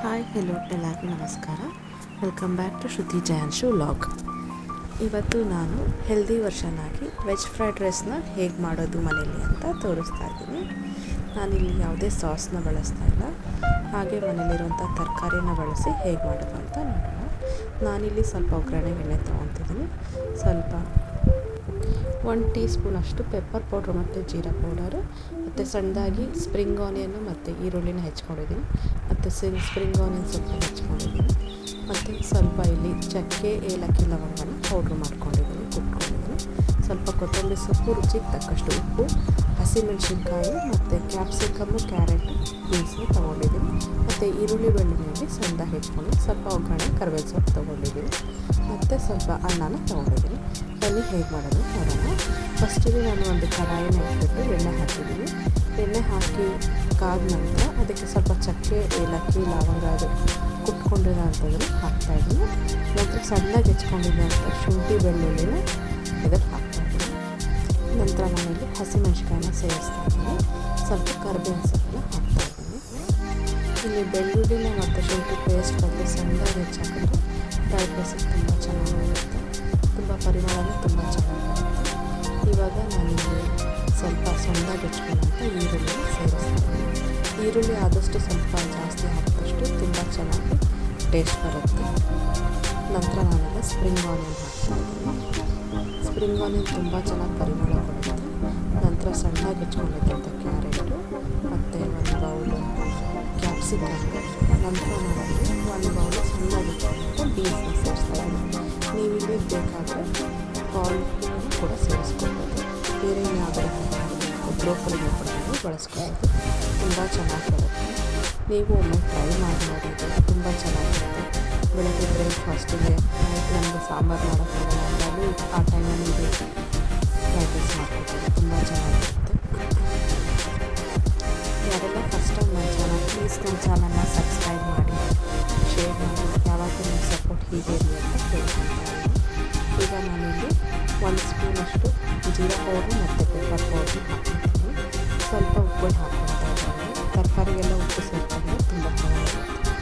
Hi hello ಎಲ್ಲರಿಗೂ ನಮಸ್ಕಾರ welcome back to Shruti Jayamshu vlog ಇವತ್ತು ನಾನು ಹೆಲ್ದಿ ವರ್ಷನ್ ಆಗಿ ವೆಜ್ ಫ್ರೈಡ್ ರೈಸ್ನ ಹೇಗೆ ಮಾಡೋದು ಮನೇಲಿ ಅಂತ ತೋರಿಸ್ತಾ ಇದ್ದೀನಿ. ನಾನಿಲ್ಲಿ ಯಾವುದೇ ಸಾಸ್ನ ಬಳಸ್ತಾ ಇಲ್ಲ. ಹಾಗೆ ಮನೇಲಿರುವಂಥ ತರಕಾರಿನ ಬಳಸಿ ಹೇಗೆ ಮಾಡೋದು ಅಂತ ನೋಡೋಣ. ನಾನಿಲ್ಲಿ ಸ್ವಲ್ಪ ಒಗ್ಗರಣೆ ಎಣ್ಣೆ ತೊಗೊತಿದ್ದೀನಿ. ಸ್ವಲ್ಪ ಒನ್ ಟೀ ಸ್ಪೂನ್ ಅಷ್ಟು ಪೆಪ್ಪರ್ ಪೌಡ್ರ್ ಮತ್ತು ಜೀರಾ ಪೌಡರು, ಮತ್ತು ಸಣ್ಣದಾಗಿ ಸ್ಪ್ರಿಂಗ್ ಆನಿಯನ್ನು ಮತ್ತು ಈರುಳ್ಳಿನ ಹೆಚ್ಕೊಂಡಿದ್ದೀನಿ, ಮತ್ತು ಸ್ಪ್ರಿಂಗ್ ಆನಿಯನ್ ಸ್ವಲ್ಪ ಹೆಚ್ಕೊಂಡಿದ್ದೀನಿ. ಮತ್ತು ಸ್ವಲ್ಪ ಇಲ್ಲಿ ಚಕ್ಕೆ, ಏಲಕ್ಕಿ, ಲವಂಗನ ಪೌಡ್ರ್ ಮಾಡ್ಕೊಂಡಿದ್ದೀನಿ, ಕುಟ್ಕೊಂಡಿದ್ದೀನಿ. ಸ್ವಲ್ಪ ಕೊತ್ತಂಬರಿ ಸೊಪ್ಪು, ರುಚಿಗೆ ತಕ್ಕಷ್ಟು ಉಪ್ಪು, ಹಸಿಮೆಣಸಿನ್ಕಾಯಿ ಮತ್ತು ಕ್ಯಾಪ್ಸಿಕಮ್ಮು ಕ್ಯಾರೆಟ್ ಬೀನ್ಸು ತೊಗೊಂಡಿದ್ದೀನಿ. ಮತ್ತು ಈರುಳ್ಳಿ ಬೆಳ್ಳುಳ್ಳಿ ಸ್ವಂತ ಹೆಚ್ಕೊಂಡು ಸ್ವಲ್ಪ ಒಗ್ಗರಣೆ ಕರ್ಬೇವು ಸೊಪ್ಪು ತೊಗೊಂಡಿದ್ದೀನಿ. ಮತ್ತು ಸ್ವಲ್ಪ ಅನ್ನನ ತೊಗೊಂಡಿದ್ದೀನಿ. ಬನ್ನಿ, ಹೇಗೆ ಮಾಡೋದು ನೋಡೋಣ. ಫಸ್ಟಿಗೆ ನಾನು ಒಂದು ಕಡಾಯಿನ ಇಟ್ಬಿಟ್ಟು ಎಣ್ಣೆ ಹಾಕಿದ್ದೀನಿ. ಎಣ್ಣೆ ಹಾಕಿ ಕಾದ ನಂತರ ಅದಕ್ಕೆ ಸ್ವಲ್ಪ ಚಕ್ಕೆ, ಏಲಕ್ಕಿ, ಲವಂಗ, ಅದು ಕುಟ್ಕೊಂಡಿರೋ ಅಂಥದ್ದನ್ನು ಹಾಕ್ತಾಯಿದ್ದೀನಿ ನಂತರ ಸಣ್ಣಗೆ ಹೆಚ್ಕೊಂಡಿದ್ದಂಥ ಶುಂಠಿ ಬೆಳ್ಳುಳ್ಳಿನ ಇದಕ್ಕೆ ಹಾಕ್ತಾಯಿದ್ದೀನಿ ನಂತರ ನಾನಿಲ್ಲಿ ಹಸಿಮೆಣ್ಸಿಕಾಯಿನ ಸೇರಿಸ್ತಾ ಇದ್ದೀನಿ. ಸ್ವಲ್ಪ ಕರ್ಬೇವಿನ ಸೊಪ್ಪನ್ನ ಹಾಕ್ತಾಯಿದ್ದೀನಿ ಇಲ್ಲಿ ಬೆಳ್ಳುಳ್ಳಿನ ಮತ್ತು ಶುಂಠಿ ಪೇಸ್ಟ್ ಬಂದು ಸಣ್ಣಗೆ ಹೆಚ್ಚಾಕಿದ್ರೆ ಫ್ರೈಡ್ ರೈಸಿಗೆ ತುಂಬ ಚೆನ್ನಾಗಿರುತ್ತೆ. ತುಂಬ ಪರಿಮಳನೂ ತುಂಬ ಚೆನ್ನಾಗಿರುತ್ತೆ. ಇವಾಗ ನಾನಿಲ್ಲಿ ಸ್ವಲ್ಪ ಸಣ್ಣಗೆ ಹೆಚ್ಕೊಂಡಂಥ ಈರುಳ್ಳಿನ ಸೇರಿಸ್ತೀನಿ ಈರುಳ್ಳಿ ಆದಷ್ಟು ಸ್ವಲ್ಪ ಜಾಸ್ತಿ ಹಾಕಿದಷ್ಟು ತುಂಬ ಚೆನ್ನಾಗಿ ಟೇಸ್ಟ್ ಬರುತ್ತೆ. ನಂತರ ನಾನೀಗ ಸ್ಪ್ರಿಂಗ್ ಆನಿಯನ್ ಹಾಕ್ತಾಯಿದ್ದೀನಿ ಸ್ಪ್ರಿಂಗ್ ಆನಿಯನ್ ತುಂಬ ಚೆನ್ನಾಗಿ ಪರಿಮಳ ಕೊಡುತ್ತೆ ನಂತರ ಸಣ್ಣದಾಗಿ ಹೆಚ್ಕೊಂಡಿದ್ದಂಥ ಕ್ಯಾರೆಟು ಮತ್ತು ಒಂದು ಬೌಲು ಕ್ಯಾಪ್ಸಿಕಮ್ ನಂತರ ನಾನಲ್ಲಿ ಒಂದು ಬೌಲ್ ಸಣ್ಣದಾಗಿ ಬೀನ್ಸ್ನ ಸೇರಿಸ್ತಾಯಿದ್ದೀನಿ ನೀವು ಇಲ್ಲಿ ಬೇಕಾದರೆ ಕಾಲ್ ಕೂಡ ಸೇರಿಸ್ಕೊಬೋದು. ಬೇರೆ ಯಾವುದೇ ಬ್ರೋಕಲಿನ ಕೂಡ ನೀವು ಬಳಸ್ಕೊಬೋದು. ತುಂಬ ಚೆನ್ನಾಗಿ ಬರುತ್ತೆ. ನೀವು ಒಮ್ಮೆ ಟ್ರೈ ಮಾಡಿ ನೋಡಿ ತುಂಬ ಚೆನ್ನಾಗಿರುತ್ತೆ. ಬೆಳಗ್ಗೆ ಬ್ರೇಕ್ಫಾಸ್ಟಿಗೆ ನೈಟ್ ನಮಗೆ ಸಾಂಬಾರು ಮಾಡೋಕ್ಕಾಗಲ್ಲ ಅಂದಾಗಲೂ ಆ ಟೈಮಲ್ಲಿ ಇದು ಫ್ರೈಡ್ ರೈಸ್ ತುಂಬ ಚೆನ್ನಾಗಿರುತ್ತೆ. ಯಾರೆಲ್ಲ ಫಸ್ಟ್ ಟೈಮ್ ನನ್ನ ಚಾನಲ್ ಪ್ಲೀಸ್ ನನ್ನ ಚಾನಲ್ನ ಸಬ್ಸ್ಕ್ರೈಬ್ ಮಾಡಿ ಶೇರ್ ಮಾಡಿ. ಯಾವಾಗಲೂ ನಿಮ್ಮ ಸಪೋರ್ಟ್ ಹೀಗೆ ಇರಲಿ ಅಂತ ಕೇಳ್ಕೊತಾ ಈಗ ನಾನಿಲ್ಲಿ ಒಂದು ಸ್ಪೂನಷ್ಟು ಜೀರಾ ಪೌಡ್ರು ಮತ್ತು ಪೆಪ್ಪರ್ ಪೌಡ್ರು ಸ್ವಲ್ಪ ಉಪ್ಪು ಇದ್ದೀನಿ ತರಕಾರಿಗೆಲ್ಲ ಉಪ್ಪು ಸೇರಿಕೊಂಡು ತುಂಬ ಚೆನ್ನಾಗಿರುತ್ತೆ.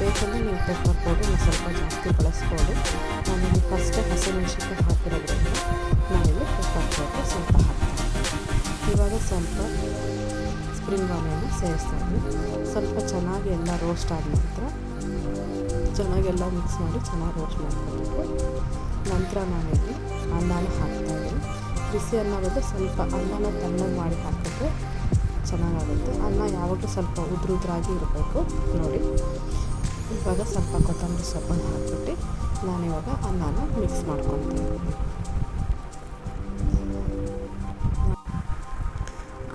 ಬೇಕಂದರೆ ನೀವು ಪೆಪ್ಪರ್ ನೀವು ಸ್ವಲ್ಪ ಜಾಸ್ತಿ ಬಳಸ್ಬೋದು ನಾನಿಲ್ಲಿ ಫಸ್ಟೇ ಹಸಿಮೆಣ್ಸಿನ್ಕಾಯಿ ಹಾಕಿರೋದ್ರಿಂದ ನಾನಿಲ್ಲಿ ಪೆಪ್ಪರ್ ಕೊಟ್ಟು ಸ್ವಲ್ಪ ಹಾಕ್ತೀನಿ ಇವಾಗ ಸ್ವಲ್ಪ ಸ್ಪ್ರಿಂಗ್ ಆನಿಯನ್ನು ಸೇರಿಸ್ತೀನಿ ಸ್ವಲ್ಪ ಚೆನ್ನಾಗಿ ಎಲ್ಲ ರೋಸ್ಟ್ ಆದ ನಂತರ ಚೆನ್ನಾಗೆಲ್ಲ ಮಿಕ್ಸ್ ಮಾಡಿ ಚೆನ್ನಾಗಿ ರೋಸ್ಟ್ ಮಾಡ್ಕೋಬೇಕು. ನಂತರ ನಾನಿಲ್ಲಿ ಅನ್ನನ ಹಾಕ್ತಾಯಿದ್ದೀನಿ ಬಿಸಿ ಅನ್ನ ಬದಲು ಸ್ವಲ್ಪ ಅನ್ನನ ತಣ್ಣಗೆ ಮಾಡಿ ಹಾಕಿದ್ರೆ ಚೆನ್ನಾಗಾಗುತ್ತೆ. ಅನ್ನ ಯಾವಾಗಲೂ ಸ್ವಲ್ಪ ಉದ್ರುದ್ರಾಗಿ ಇರಬೇಕು. ನೋಡಿ. ಇವಾಗ ಸ್ವಲ್ಪ ಕೊತ್ತಂಬರಿ ಸೊಪ್ಪನ್ನು ಹಾಕ್ಬಿಟ್ಟು ನಾನಿವಾಗ ಅನ್ನನ ಮಿಕ್ಸ್ ಮಾಡ್ಕೊತೀನಿ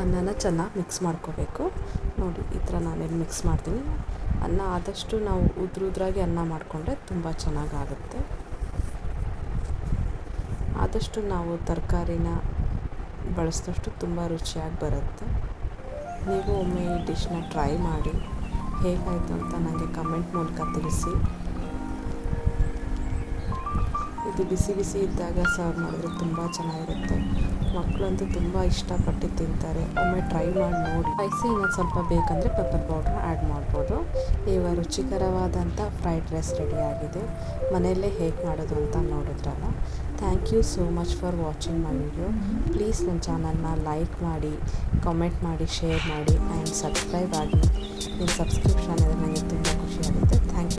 ಅನ್ನನ ಚೆನ್ನಾಗಿ ಮಿಕ್ಸ್ ಮಾಡ್ಕೋಬೇಕು. ನೋಡಿ, ಈ ಥರ ನಾನೇನು ಮಿಕ್ಸ್ ಮಾಡ್ತೀನಿ. ಅನ್ನ ಆದಷ್ಟು ನಾವು ಉದ್ರುದ್ರಾಗಿ ಅನ್ನ ಮಾಡಿಕೊಂಡ್ರೆ ತುಂಬ ಚೆನ್ನಾಗಾಗುತ್ತೆ. ಆದಷ್ಟು ನಾವು ತರಕಾರಿನ ಬಳಸಿದಷ್ಟು ತುಂಬ ರುಚಿಯಾಗಿ ಬರುತ್ತೆ. ನೀವು ಒಮ್ಮೆ ಈ ಡಿಶ್ನ ಟ್ರೈ ಮಾಡಿ. ಹೇಗಾಯಿತು ಅಂತ ನನಗೆ ಕಮೆಂಟ್ ಮೂಲಕ ತಿಳಿಸಿ. ಇದು ಬಿಸಿ ಬಿಸಿ ಇದ್ದಾಗ ಸರ್ವ್ ಮಾಡಿದ್ರೆ ತುಂಬ ಚೆನ್ನಾಗಿರುತ್ತೆ. ಮಕ್ಕಳಂತೂ ತುಂಬ ಇಷ್ಟಪಟ್ಟು ತಿಂತಾರೆ. ಒಮ್ಮೆ ಟ್ರೈ ಮಾಡಿ ನೋಡಿ. ಸ್ಪೈಸಿ ಇನ್ನೊಂದು ಸ್ವಲ್ಪ ಬೇಕಂದರೆ ಪೆಪ್ಪರ್ ಪೌಡ್ರ್ ಆ್ಯಡ್ ಮಾಡ್ಬೋದು. ಇವಾಗ ರುಚಿಕರವಾದಂಥ ಫ್ರೈಡ್ ರೈಸ್ ರೆಡಿ ಆಗಿದೆ ಮನೆಯಲ್ಲೇ ಹೇಗೆ ಮಾಡೋದು ಅಂತ ನೋಡಿದ್ರಲ್ಲ. Thank you so much for watching my video. Please ನನ್ನ ಚಾನಲ್ನ ಲೈಕ್ ಮಾಡಿ, ಕಾಮೆಂಟ್ ಮಾಡಿ, ಶೇರ್ ಮಾಡಿ, ಆ್ಯಂಡ್ ಸಬ್ಸ್ಕ್ರೈಬ್ ಆಗಿ. ನಿಮ್ಮ ಸಬ್ಸ್ಕ್ರಿಪ್ಷನ್ ಥ್ಯಾಂಕ್ ನನಗೆ